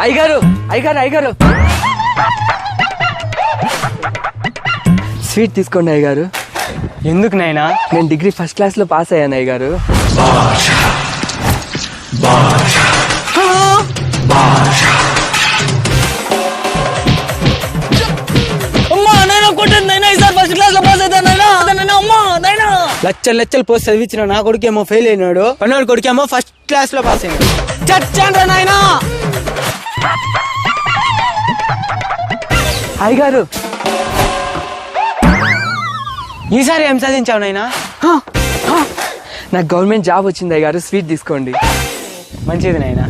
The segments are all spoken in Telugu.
అయ్యగారు అయ్యగారు అయ్యగారు. స్వీట్ తీసుకోండి అయ్యగారు. ఎందుకు నాయనా? నేను డిగ్రీ ఫస్ట్ క్లాస్లో పాస్ అయ్యాను అయ్యగారు. అమ్మా నైనా కొట్టండి నైనా లచ్చలు లచ్చలు పోసి చదివించిన నా కొడుకేమో ఫెయిల్ అయినాడు. పన్నోడు కొడుకేమో ఫస్ట్ క్లాస్లో పాస్ అయినాడు. చచ్చాను నాయనా! అయ్యగారు ఈసారి ఏం చదివించావు నాయనా? నాకు గవర్నమెంట్ జాబ్ వచ్చింది అయ్యగారు స్వీట్ తీసుకోండి. మంచిది నాయనా.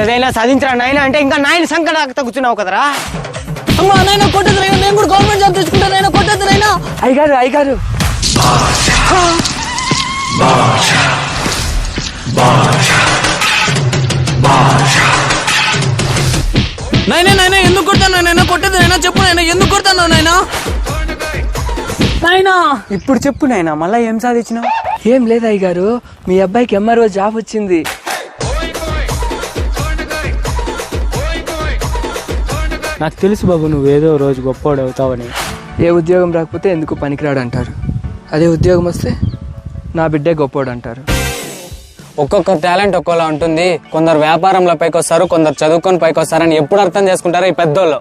ఏదైనా సాధించరా నాయన? అంటే ఇంకా నాయన సంకట కూర్చున్నావు కదరా? అమ్మా నాయన కొట్టదు నాయన నేను కూడా గవర్నమెంట్ జాబ్ తెచ్చుకుంటా నాయన కొట్టదు నాయన. అయ్యగారు అయ్యగారు. నాయన నాయన ఎందుకు కొడతాను నాయన? కొట్టదు నాయన చెప్పు నాయన ఎందుకు కొడతాను నాయన? నాయనా. ఇప్పుడు చెప్పు నాయన మళ్ళా ఏం సాధించినావు? ఏం లేదు అయ్యగారు మీ అబ్బాయికి ఎంఆర్ఓ జాబ్ వచ్చింది. నాకు తెలుసు బాబు నువ్వు ఏదో రోజు గొప్పవాడు అవుతావని ఏ ఉద్యోగం రాకపోతే ఎందుకు పనికిరాడు అంటారు అదే ఉద్యోగం వస్తే నా బిడ్డే గొప్పోడు అంటారు ఒక్కొక్క టాలెంట్ ఒక్కోలా ఉంటుంది. కొందరు వ్యాపారంలో పైకి వస్తారు కొందరు చదువుకొని పైకి వస్తారని ఎప్పుడు అర్థం చేసుకుంటారో ఈ పెద్దోళ్ళు.